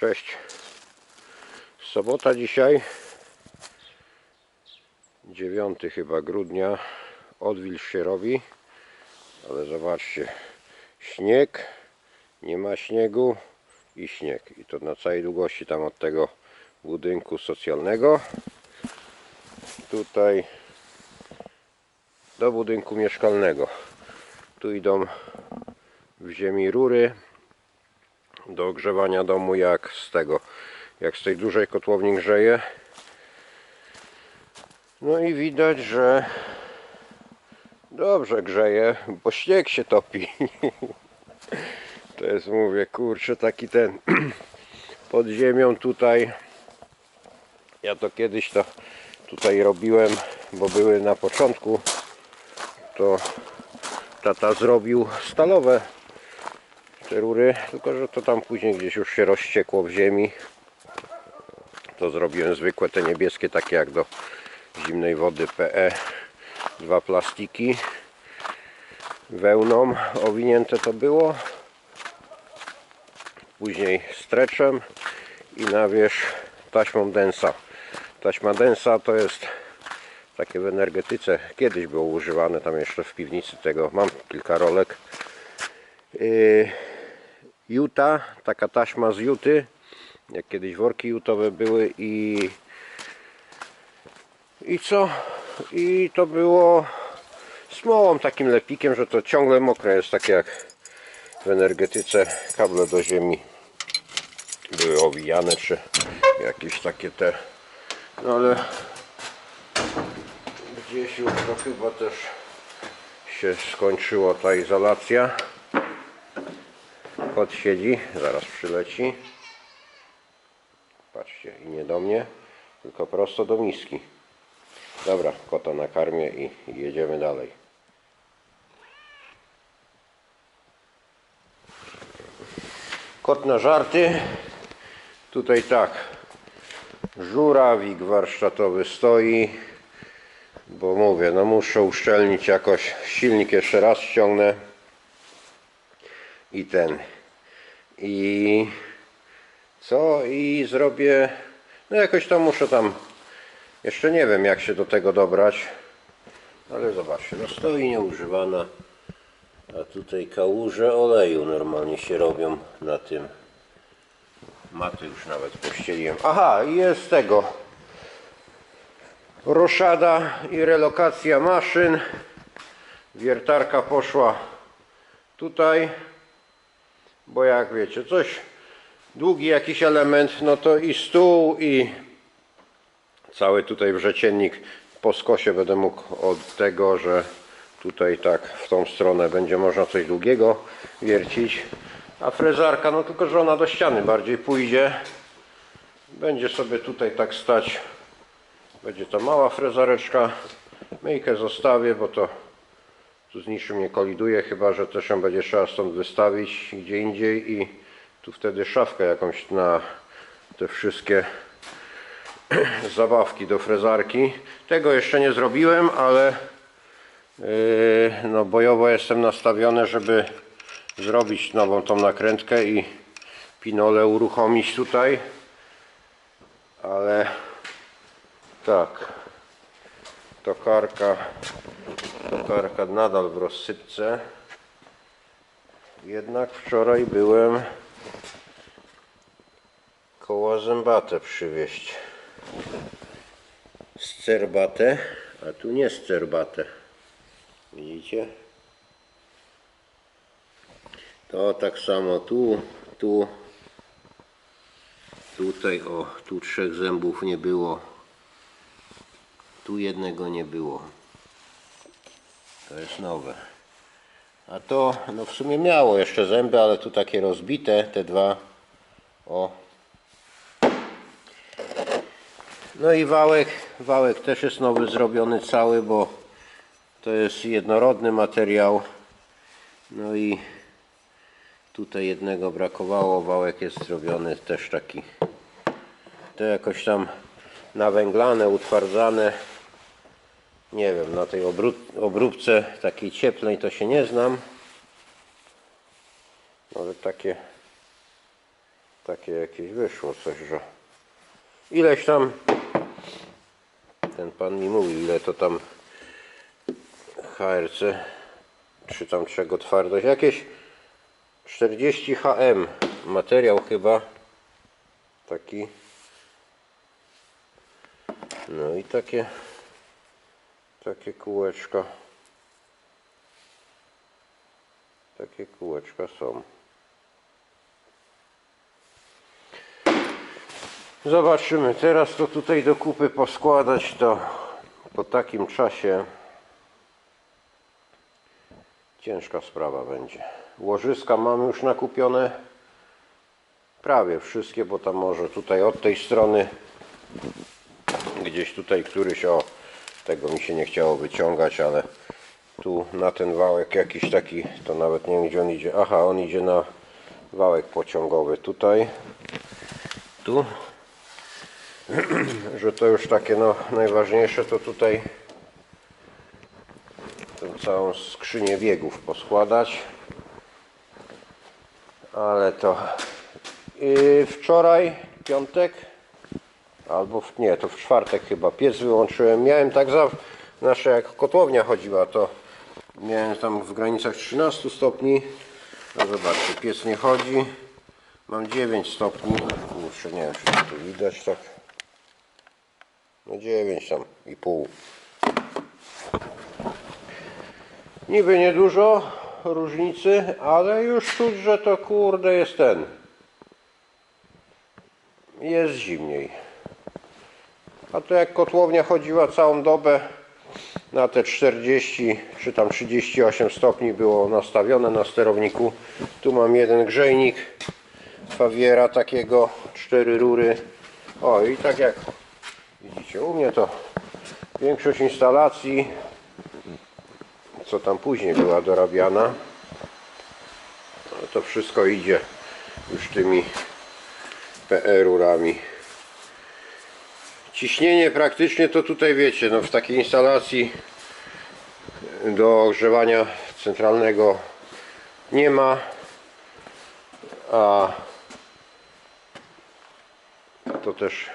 Cześć. Sobota dzisiaj. 9 chyba grudnia. Odwilż się robi. Ale zobaczcie. Śnieg. Nie ma śniegu. I śnieg. I to na całej długości tam od tego budynku socjalnego. Tutaj do budynku mieszkalnego. Tu idą w ziemi rury do ogrzewania domu jak z tego jak z tej dużej kotłowni grzeje. No i widać, że dobrze grzeje bo śnieg się topi. To jest mówię kurczę taki ten pod ziemią tutaj. Ja to kiedyś to tutaj robiłem bo były na początku to tata zrobił stalowe te rury, tylko że to tam później gdzieś już się rozciekło w ziemi. To zrobiłem zwykłe, te niebieskie, takie jak do zimnej wody PE. Dwa plastiki wełną owinięte to było. Później streczem i na wierzch taśmą densa. Taśma densa to jest takie w energetyce. Kiedyś było używane tam jeszcze w piwnicy tego. Mam kilka rolek. Yy, juta, taka taśma z juty, jak kiedyś worki jutowe były i i co? I to było smołą takim lepikiem, że to ciągle mokre jest, tak jak w energetyce kable do ziemi były owijane, czy jakieś takie te no ale gdzieś już to chyba też się skończyła ta izolacja Kot siedzi, zaraz przyleci. Patrzcie, i nie do mnie, tylko prosto do miski. Dobra, kota nakarmię i, jedziemy dalej. Kot na żarty. Tutaj tak. Żurawik warsztatowy stoi. Bo mówię, no muszę uszczelnić jakoś. Silnik jeszcze raz ściągnę. I ten i co? I zrobię no jakoś tam muszę tam jeszcze nie wiem jak się do tego dobrać ale zobaczcie no stoi nieużywana a tutaj kałuże oleju normalnie się robią na tym. Maty już nawet pościeliłem. Aha i jest tego. Roszada i relokacja maszyn. Wiertarka poszła tutaj bo jak wiecie, coś długi jakiś element, no to i stół i cały tutaj wrzeciennik po skosie będę mógł od tego, że tutaj tak w tą stronę będzie można coś długiego wiercić. A frezarka, no tylko że ona do ściany bardziej pójdzie. Będzie sobie tutaj tak stać. Będzie to mała frezareczka. Myjkę zostawię, bo to tu z niczym nie koliduje, chyba że też ją będzie trzeba stąd wystawić gdzie indziej i tu wtedy szafkę jakąś na te wszystkie zabawki do frezarki. Tego jeszcze nie zrobiłem, ale yy, no bojowo jestem nastawiony, żeby zrobić nową tą nakrętkę i pinole uruchomić tutaj. Ale tak, tokarka tokarka nadal w rozsypce. Jednak wczoraj byłem koła zębate przywieźć. Scerbate a tu nie scerbate widzicie? To tak samo tu tu. Tutaj o tu trzech zębów nie było tu jednego nie było to jest nowe. A to no w sumie miało jeszcze zęby, ale tu takie rozbite, te dwa. O. No i wałek, wałek też jest nowy zrobiony cały, bo to jest jednorodny materiał. No i tutaj jednego brakowało, wałek jest zrobiony też taki. To jakoś tam nawęglane, utwardzane. Nie wiem, na tej obró- obróbce takiej cieplnej to się nie znam. Może takie takie jakieś wyszło coś, że ileś tam ten pan mi mówił, ile to tam HRC czy tam czego twardość, jakieś 40 HM materiał chyba taki no i takie takie kółeczka takie kółeczka są. Zobaczymy. Teraz to tutaj do kupy poskładać to po takim czasie. Ciężka sprawa będzie. Łożyska mam już nakupione. Prawie wszystkie bo tam może tutaj od tej strony gdzieś tutaj któryś o tego mi się nie chciało wyciągać ale tu na ten wałek jakiś taki to nawet nie wiem gdzie on idzie. Aha on idzie na wałek pociągowy tutaj. Tu. Że to już takie no najważniejsze to tutaj tę całą skrzynię biegów poskładać. Ale to yy, wczoraj piątek albo w, nie to w czwartek chyba. Piec wyłączyłem. Miałem tak za nasze jak kotłownia chodziła to miałem tam w granicach 13 stopni. No zobaczcie piec nie chodzi. Mam 9 stopni. Kurczę nie wiem czy tu widać tak. No 9 tam i pół. Niby niedużo różnicy ale już czuć że to kurde jest ten. Jest zimniej a to jak kotłownia chodziła całą dobę na te 40 czy tam 38 stopni było nastawione na sterowniku. Tu mam jeden grzejnik Faviera takiego, cztery rury. O i tak jak widzicie u mnie to większość instalacji co tam później była dorabiana to wszystko idzie już tymi PE rurami. Ciśnienie praktycznie to tutaj wiecie, no w takiej instalacji do ogrzewania centralnego nie ma, a to też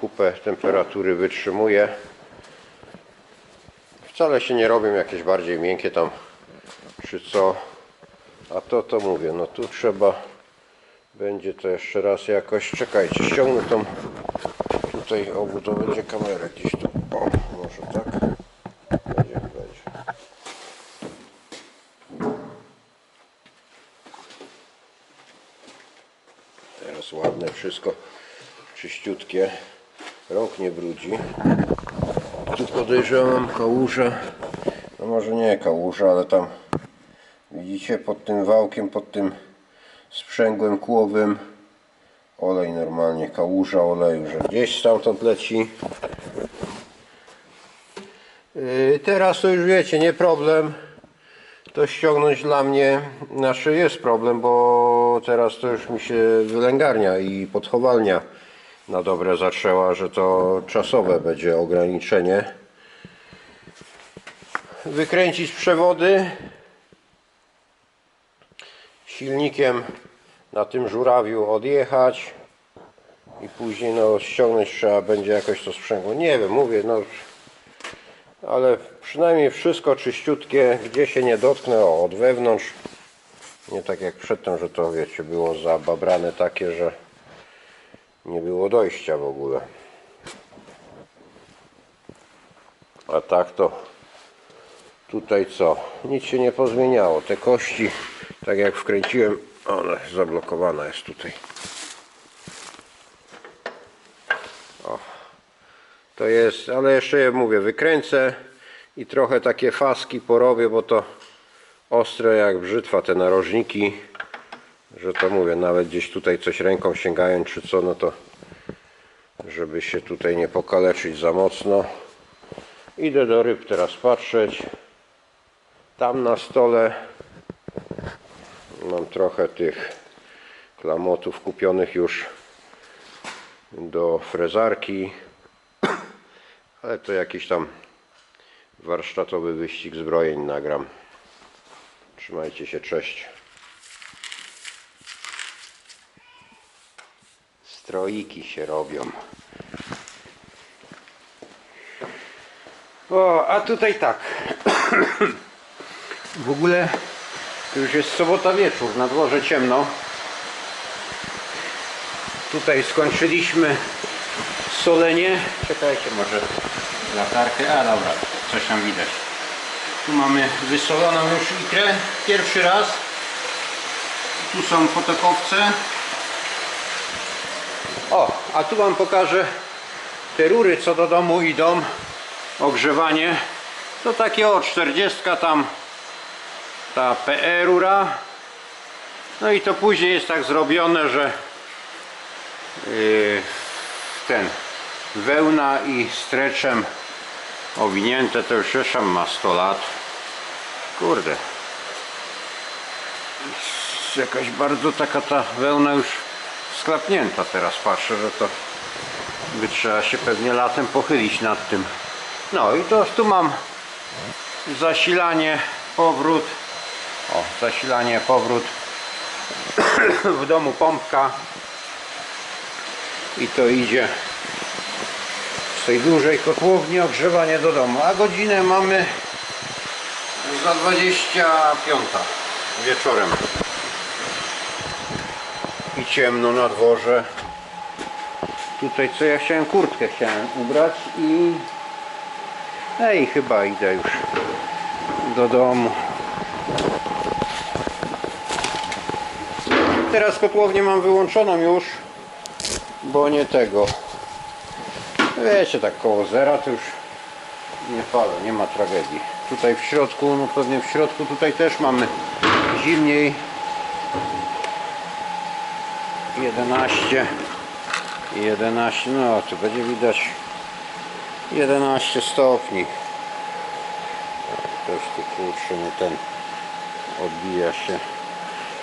kupę temperatury wytrzymuje. Wcale się nie robią jakieś bardziej miękkie tam czy co, a to to mówię, no tu trzeba będzie to jeszcze raz jakoś, czekajcie, ściągnę tą tutaj obu to będzie kamera gdzieś tu. O, może tak. Będzie, będzie. Teraz ładne wszystko, czyściutkie. Rąk nie brudzi. Tu podejrzewam kałuża. No może nie kałuża, ale tam widzicie pod tym wałkiem, pod tym sprzęgłem kłowym olej normalnie, kałuża oleju, że gdzieś stamtąd leci. Yy, Teraz to już wiecie, nie problem to ściągnąć dla mnie. Znaczy jest problem, bo teraz to już mi się wylęgarnia i podchowalnia na dobre zaczęła, że to czasowe będzie ograniczenie. Wykręcić przewody silnikiem na tym żurawiu odjechać i później no ściągnąć trzeba będzie jakoś to sprzęgło. Nie wiem, mówię, no ale przynajmniej wszystko czyściutkie, gdzie się nie dotknę, o, od wewnątrz. Nie tak jak przedtem, że to wiecie, było zababrane takie, że nie było dojścia w ogóle. A tak to tutaj co? Nic się nie pozmieniało. Te kości, tak jak wkręciłem, ona zablokowana jest tutaj. O, to jest, ale jeszcze je mówię, wykręcę i trochę takie faski porobię, bo to ostre jak brzytwa te narożniki, że to mówię, nawet gdzieś tutaj coś ręką sięgając czy co, no to żeby się tutaj nie pokaleczyć za mocno. Idę do ryb teraz patrzeć. Tam na stole mam trochę tych klamotów kupionych już do frezarki. Ale to jakiś tam warsztatowy wyścig zbrojeń nagram. Trzymajcie się, cześć. Stroiki się robią. O, a tutaj tak. W ogóle już jest sobota wieczór, na dworze ciemno. Tutaj skończyliśmy solenie. Czekajcie, może latarkę. A dobra, coś tam widać. Tu mamy wysoloną już ikrę pierwszy raz. Tu są potokowce. O, a tu Wam pokażę te rury, co do domu idą. Ogrzewanie. To takie o 40 tam ta PE rura. No i to później jest tak zrobione, że yy, ten wełna i streczem owinięte to już jeszcze ma 100 lat. Kurde. Jest Jakaś bardzo taka ta wełna już sklapnięta teraz patrzę, że to by trzeba się pewnie latem pochylić nad tym. No i to tu mam zasilanie, powrót. O, zasilanie, powrót. w domu pompka. I to idzie z tej dużej kotłowni ogrzewanie do domu. A godzinę mamy za 25 wieczorem. I ciemno na dworze. Tutaj co ja chciałem kurtkę chciałem ubrać i Ej, chyba idę już do domu. Teraz kotłownię mam wyłączoną już, bo nie tego. Wiecie, tak koło zera to już nie palę, nie ma tragedii. Tutaj w środku, no pewnie w środku tutaj też mamy zimniej. 11 11, no tu będzie widać 11 stopni. Też tu kurczę, no ten odbija się.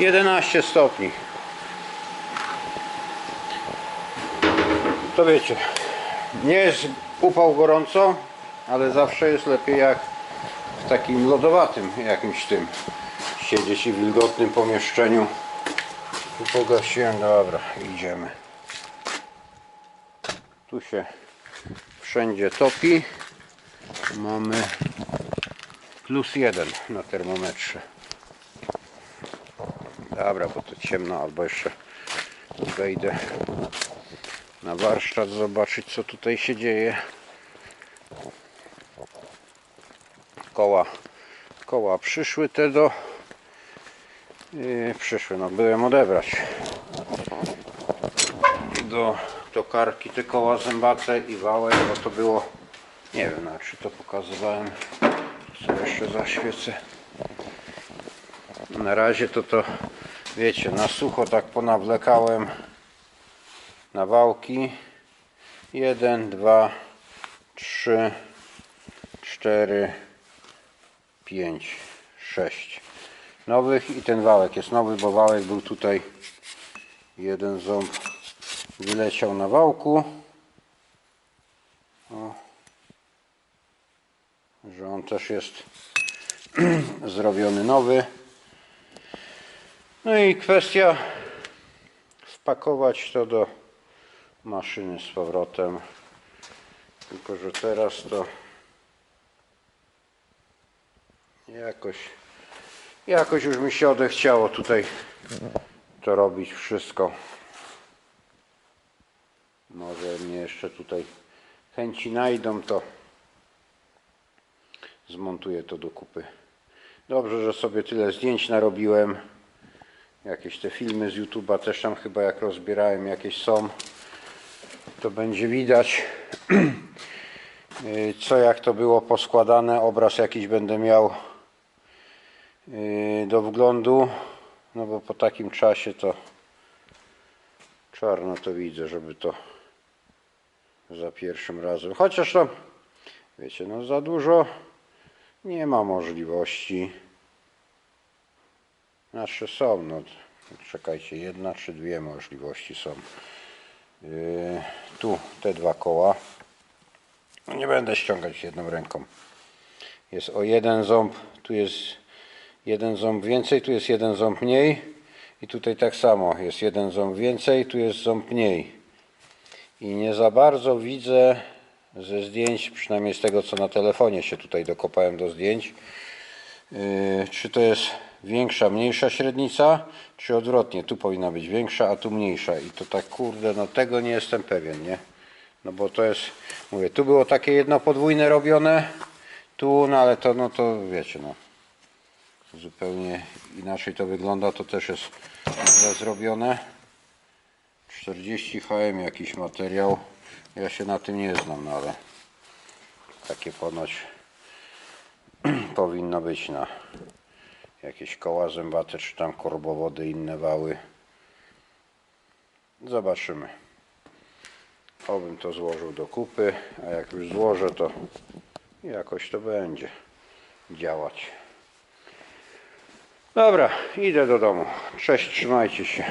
11 stopni. To wiecie, nie jest upał gorąco, ale zawsze jest lepiej jak w takim lodowatym jakimś tym siedzieć i w wilgotnym pomieszczeniu. Tu pogasiłem, dobra, idziemy. Tu się wszędzie topi. Mamy plus jeden na termometrze. Dobra, bo to ciemno, albo jeszcze wejdę na warsztat zobaczyć co tutaj się dzieje. Koła, koła przyszły te do przyszły, no byłem odebrać do tokarki te koła zębate i wałek, bo to było nie wiem nawet czy to pokazywałem co jeszcze zaświecę na razie to to wiecie na sucho tak ponawlekałem na wałki. 1, 2 3 4 5 6 nowych i ten wałek jest nowy, bo wałek był tutaj. Jeden ząb wyleciał na wałku. O. że on też jest zrobiony nowy no i kwestia wpakować to do maszyny z powrotem. Tylko że teraz to jakoś jakoś już mi się odechciało tutaj to robić wszystko. Może mnie jeszcze tutaj chęci najdą to zmontuję to do kupy. Dobrze, że sobie tyle zdjęć narobiłem jakieś te filmy z YouTube'a też tam chyba jak rozbierałem jakieś są to będzie widać. Yy, co jak to było poskładane obraz jakiś będę miał yy, do wglądu. No bo po takim czasie to czarno to widzę żeby to za pierwszym razem. Chociaż to wiecie no za dużo nie ma możliwości znaczy są no czekajcie jedna czy dwie możliwości są. Yy, tu te dwa koła. No nie będę ściągać jedną ręką. Jest o jeden ząb tu jest jeden ząb więcej tu jest jeden ząb mniej. I tutaj tak samo jest jeden ząb więcej tu jest ząb mniej. I nie za bardzo widzę ze zdjęć, przynajmniej z tego co na telefonie się tutaj dokopałem do zdjęć, yy, czy to jest większa, mniejsza średnica, czy odwrotnie, tu powinna być większa, a tu mniejsza i to tak kurde, no tego nie jestem pewien, nie? No bo to jest, mówię, tu było takie jedno podwójne robione, tu, no ale to, no to wiecie, no zupełnie inaczej to wygląda, to też jest zrobione. 40 HM jakiś materiał. Ja się na tym nie znam, no ale takie ponoć powinno być na jakieś koła zębate, czy tam korbowody, inne wały. Zobaczymy. Obym to złożył do kupy, a jak już złożę, to jakoś to będzie działać. Dobra, idę do domu. Cześć, trzymajcie się.